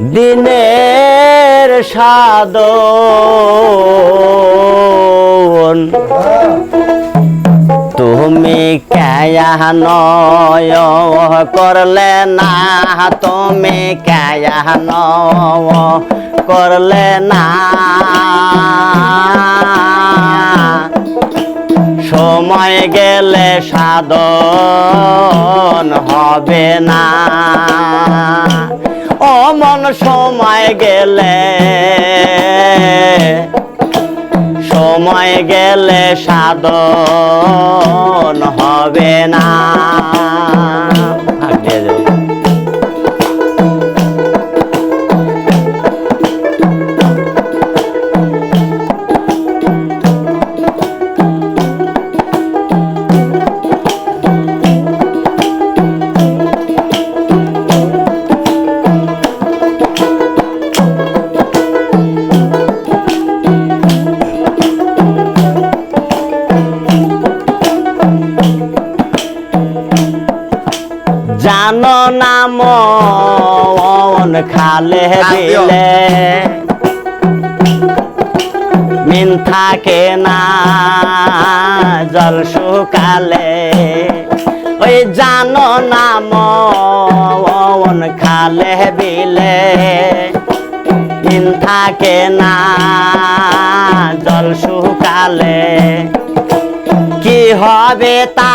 দিনের সাদন তুমি কেন করলে না, তুমি কেন করলে না। সময় গেলে সাধন হবে না। অমন সময় গেলে সময় গেলে সাধন হবে না। জানো নাম খালে দিলে। মিন থাকে না জল শুকালে। ওই জানো নাম খালে বিলে মিন থাকে না জল শুকালে। কি হবে তা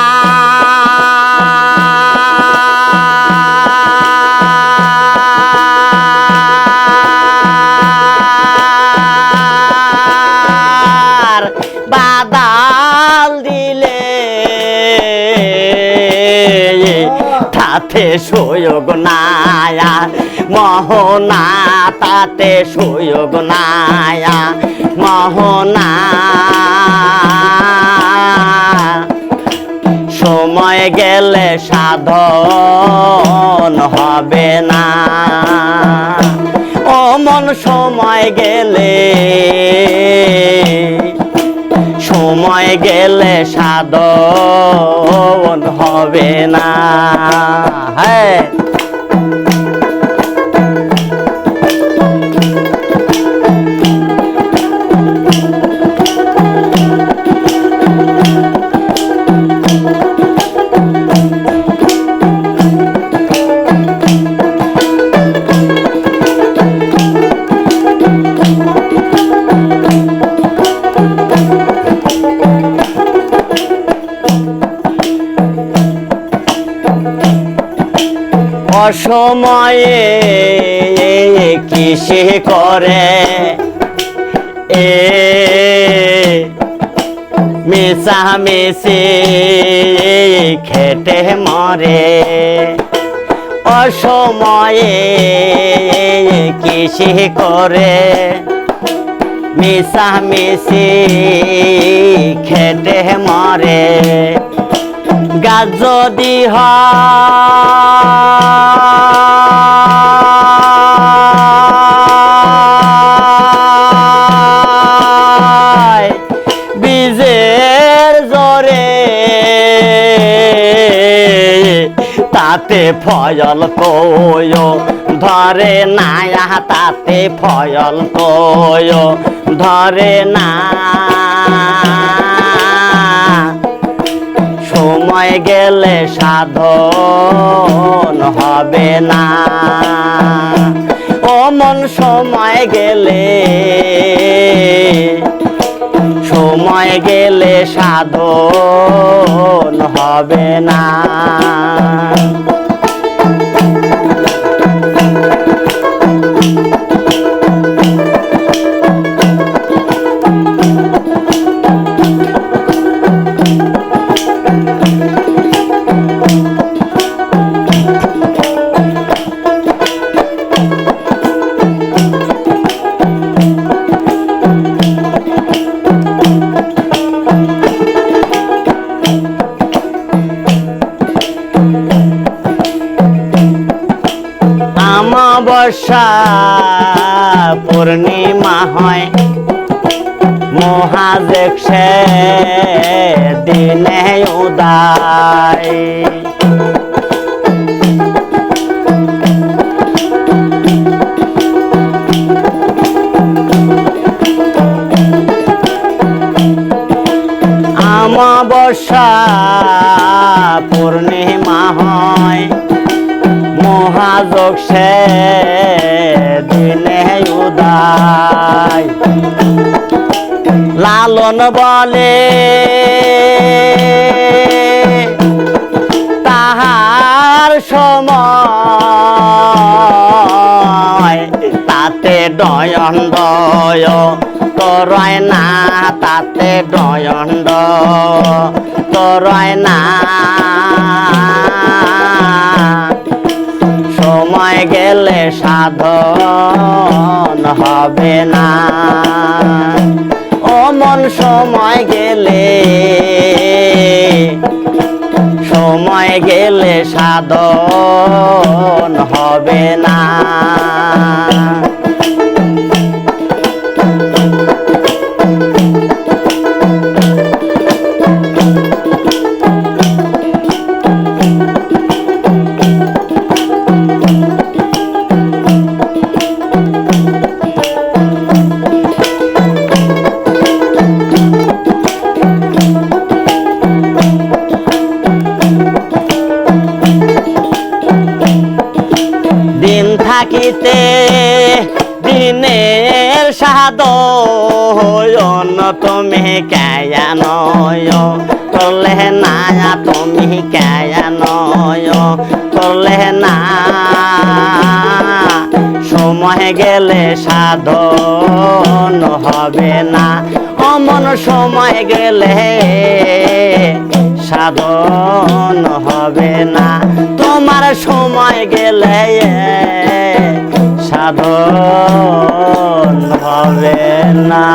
তাতে সুযোগ নায়া মোহনা তাতে সুযোগ নায়া, মোহনা। সময় গেলে সাধন হবে না। অমন সময় গেলে সময় গেলে সাধন হবে না। হ্যাঁ। অসময়ে কিসে করে? এ মিশা মিশি খেটে মরে। অসময়ে কিসে করে? মিশা মিশি খেটে মরে। গাছ যদি হয় তাতে ফয়ল কয় ধরে না তাতে ফয়ল কয় ধরে না। সময় গেলে সাধন হবে না। অমন সময় গেলে সময় গেলে সাধন হবে না। বর্ষা পূর্ণিমা হয়। মহাদেশে দিনে উদায়। অমাবস্যা পূর্ণিমা হয়। নাজক সে দিনে উদায়। লালন বলে তাহার সময়, তাতে ডয়ন ডয় তরয় না, তাতে ডয়ন তরয় না। সময় গেলে সাধন হবে না। অমন সময় গেলে সময় গেলে সাধন হবে না। থাকিতে দিনের সাধন তুমি কেন করলে না, তুমি কেন করলে না, সময় গেলে সাধন হবে না। অমন সময় গেলে সাধন হবে না। তোমার সময় গেলে সাধন হবে না।